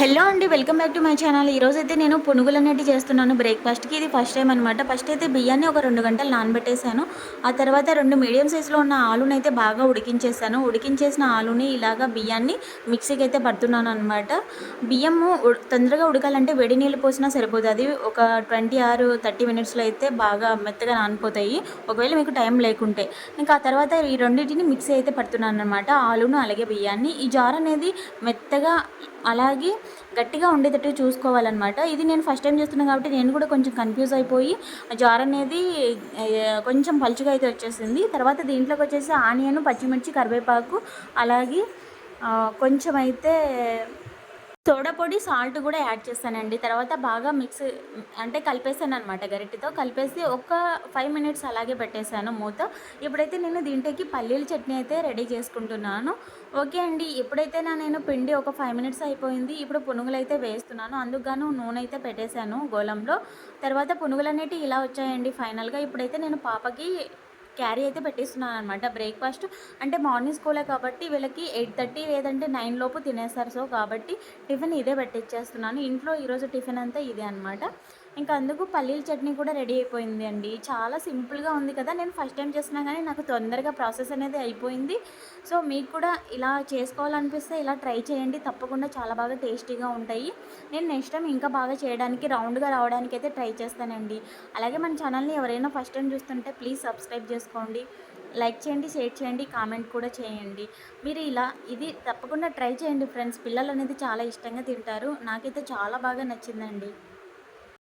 Hello అండి welcome back to my channel. ఈరోజు అయితే నేను పునుగులు చేస్తున్నాను బ్రేక్ఫాస్ట్కి. ఇది ఫస్ట్ టైం అనమాట ఫస్ట్ అయితే బియ్యాన్ని ఒక రెండు గంటలు నానబెట్టేశాను. ఆ తర్వాత రెండు మీడియం సైజులో ఉన్న ఆలుని అయితే బాగా ఉడికించేసాను ఉడికించేసిన ఆలుని ఇలాగా బియ్యాన్ని మిక్సీకి అయితే పడుతున్నాను అనమాట బియ్యము తొందరగా ఉడకాలంటే వేడి నీళ్ళు పోసినా సరిపోతుంది అది ఒక ట్వంటీ ఆరు థర్టీ మినిట్స్లో అయితే బాగా మెత్తగా నానిపోతాయి. ఒకవేళ మీకు టైం లేకుంటే. ఇంకా ఆ తర్వాత ఈ రెండింటిని మిక్సీ అయితే పడుతున్నాను అనమాట ఆలును అలాగే బియ్యాన్ని. ఈ జార్ అనేది మెత్తగా అలాగే గట్టిగా ఉండేటట్టు చూసుకోవాలన్నమాట. ఇది నేను ఫస్ట్ టైం చేస్తున్నాను కాబట్టి నేను కూడా కొంచెం కన్ఫ్యూజ్ అయిపోయి ఆ జార్ అనేది కొంచెం పలుచుగా అయితే వచ్చేసింది. తర్వాత దీంట్లోకి వచ్చేసి ఆనియన్ పచ్చిమిర్చి కరివేపాకు అలాగే కొంచెం అయితే తోడపొడి సాల్ట్ కూడా యాడ్ చేశానండి తర్వాత బాగా మిక్స్ అంటే కలిపేసాను అనమాట గరిటెతో. కలిపేసి ఒక ఫైవ్ మినిట్స్ అలాగే పెట్టేశాను మూత. ఇప్పుడైతే నేను దీంట్లోకి పల్లీల చట్నీ అయితే రెడీ చేసుకుంటున్నాను. ఓకే అండి ఎప్పుడైతే నా నేను పిండి ఒక ఫైవ్ మినిట్స్ అయిపోయింది. ఇప్పుడు పునుగులు అయితే వేస్తున్నాను. అందుకుగాను నూనె అయితే పెట్టేశాను గోళంలో. తర్వాత పునుగులు అనేటివి ఇలా వచ్చాయండి ఫైనల్గా. ఇప్పుడైతే నేను పాపకి క్యారీ అయితే పెట్టిస్తున్నాను అనమాట బ్రేక్ఫాస్ట్. అంటే మార్నింగ్ స్కూలే కాబట్టి వీళ్ళకి ఎయిట్ థర్టీ లేదంటే నైన్ లోపు తినేస్తారు. సో కాబట్టి టిఫిన్ ఇదే పెట్టించేస్తున్నాను ఇంట్లో ఈరోజు టిఫిన్ అంతా ఇదే అనమాట ఇంకా అందుకు పల్లీల చట్నీ కూడా రెడీ అయిపోయింది అండి. చాలా సింపుల్గా ఉంది కదా. నేను ఫస్ట్ టైం చేసినా కానీ నాకు తొందరగా ప్రాసెస్ అనేది అయిపోయింది. సో మీకు కూడా ఇలా చేసుకోవాలనిపిస్తే ఇలా ట్రై చేయండి. తప్పకుండా చాలా బాగా టేస్టీగా ఉంటాయి. నేను నెక్స్ట్ టైం ఇంకా బాగా చేయడానికి రౌండ్గా రావడానికి అయితే ట్రై చేస్తానండి. అలాగే మన ఛానల్ని ఎవరైనా ఫస్ట్ టైం చూస్తుంటే ప్లీజ్ సబ్స్క్రైబ్ చేసుకోండి. లైక్ చేయండి షేర్ చేయండి కామెంట్ కూడా చేయండి. మీరు ఇలా ఇది తప్పకుండా ట్రై చేయండి ఫ్రెండ్స్. పిల్లలు అనేది చాలా ఇష్టంగా తింటారు. నాకైతే చాలా బాగా నచ్చిందండి.